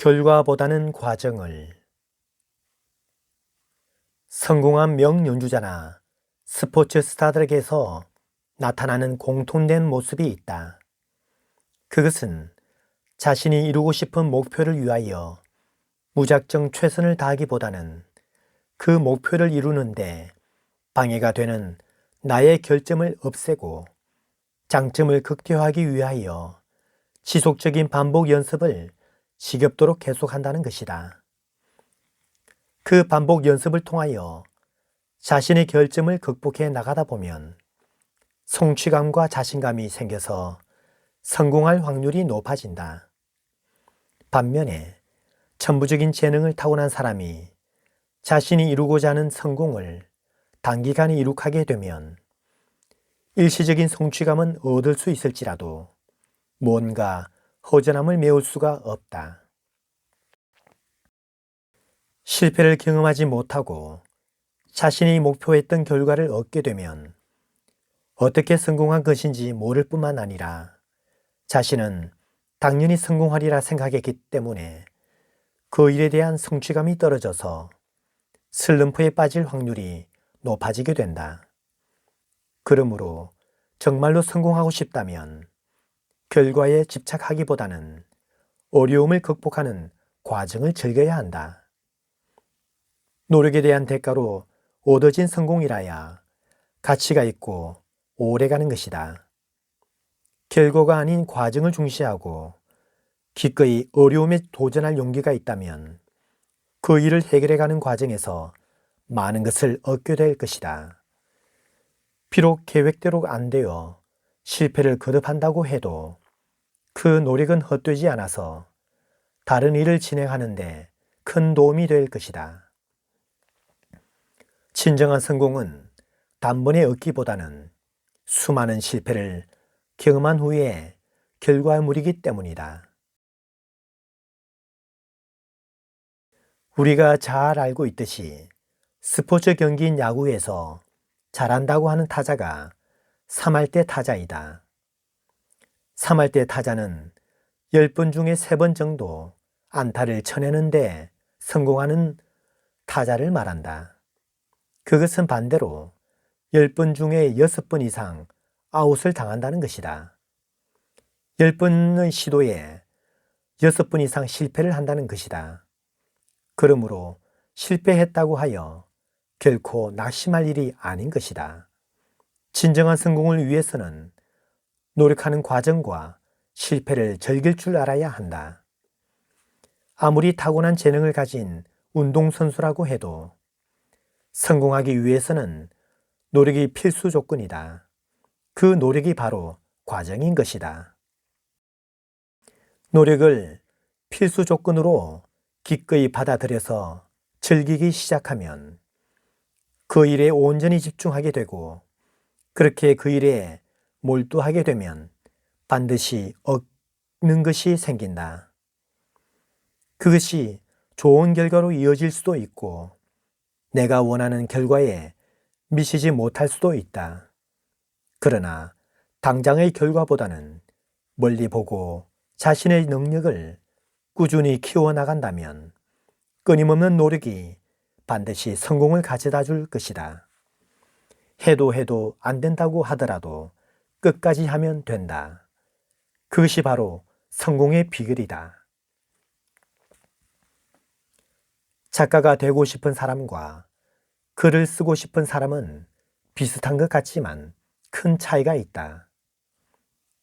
결과보다는 과정을 성공한 명연주자나 스포츠 스타들에게서 나타나는 공통된 모습이 있다. 그것은 자신이 이루고 싶은 목표를 위하여 무작정 최선을 다하기보다는 그 목표를 이루는데 방해가 되는 나의 결점을 없애고 장점을 극대화하기 위하여 지속적인 반복 연습을 지겹도록 계속한다는 것이다. 그 반복 연습을 통하여 자신의 결점을 극복해 나가다 보면 성취감과 자신감이 생겨서 성공할 확률이 높아진다. 반면에 천부적인 재능을 타고난 사람이 자신이 이루고자 하는 성공을 단기간에 이룩하게 되면 일시적인 성취감은 얻을 수 있을지라도 뭔가 허전함을 메울 수가 없다. 실패를 경험하지 못하고 자신이 목표했던 결과를 얻게 되면 어떻게 성공한 것인지 모를 뿐만 아니라 자신은 당연히 성공하리라 생각했기 때문에 그 일에 대한 성취감이 떨어져서 슬럼프에 빠질 확률이 높아지게 된다. 그러므로 정말로 성공하고 싶다면 결과에 집착하기보다는 어려움을 극복하는 과정을 즐겨야 한다. 노력에 대한 대가로 얻어진 성공이라야 가치가 있고 오래가는 것이다. 결과가 아닌 과정을 중시하고 기꺼이 어려움에 도전할 용기가 있다면 그 일을 해결해가는 과정에서 많은 것을 얻게 될 것이다. 비록 계획대로 안 되어 실패를 거듭한다고 해도 그 노력은 헛되지 않아서 다른 일을 진행하는데 큰 도움이 될 것이다. 진정한 성공은 단번에 얻기보다는 수많은 실패를 경험한 후에 결과물이기 때문이다. 우리가 잘 알고 있듯이 스포츠 경기인 야구에서 잘한다고 하는 타자가 3할 때 타자이다. 3할 때 타자는 10번 중에 3번 정도 안타를 쳐내는데 성공하는 타자를 말한다. 그것은 반대로 10번 중에 6번 이상 아웃을 당한다는 것이다. 10번의 시도에 6번 이상 실패를 한다는 것이다. 그러므로 실패했다고 하여 결코 낙심할 일이 아닌 것이다. 진정한 성공을 위해서는 노력하는 과정과 실패를 즐길 줄 알아야 한다. 아무리 타고난 재능을 가진 운동선수라고 해도 성공하기 위해서는 노력이 필수 조건이다. 그 노력이 바로 과정인 것이다. 노력을 필수 조건으로 기꺼이 받아들여서 즐기기 시작하면 그 일에 온전히 집중하게 되고 그렇게 그 일에 몰두하게 되면 반드시 얻는 것이 생긴다. 그것이 좋은 결과로 이어질 수도 있고 내가 원하는 결과에 미치지 못할 수도 있다. 그러나 당장의 결과보다는 멀리 보고 자신의 능력을 꾸준히 키워나간다면 끊임없는 노력이 반드시 성공을 가져다 줄 것이다. 해도 해도 안 된다고 하더라도 끝까지 하면 된다. 그것이 바로 성공의 비결이다. 작가가 되고 싶은 사람과 글을 쓰고 싶은 사람은 비슷한 것 같지만 큰 차이가 있다.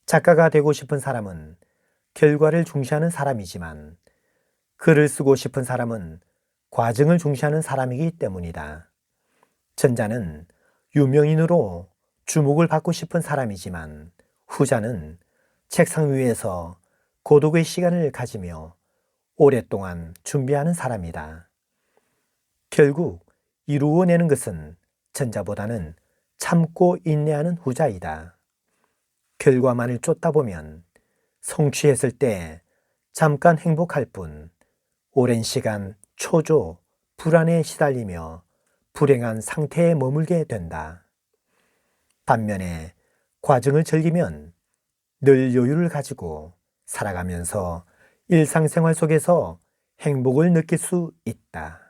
작가가 되고 싶은 사람은 결과를 중시하는 사람이지만 글을 쓰고 싶은 사람은 과정을 중시하는 사람이기 때문이다. 전자는 유명인으로 주목을 받고 싶은 사람이지만 후자는 책상 위에서 고독의 시간을 가지며 오랫동안 준비하는 사람이다. 결국 이루어내는 것은 전자보다는 참고 인내하는 후자이다. 결과만을 쫓다 보면 성취했을 때 잠깐 행복할 뿐 오랜 시간 초조, 불안에 시달리며 불행한 상태에 머물게 된다. 반면에 과정을 즐기면 늘 여유를 가지고 살아가면서 일상생활 속에서 행복을 느낄 수 있다.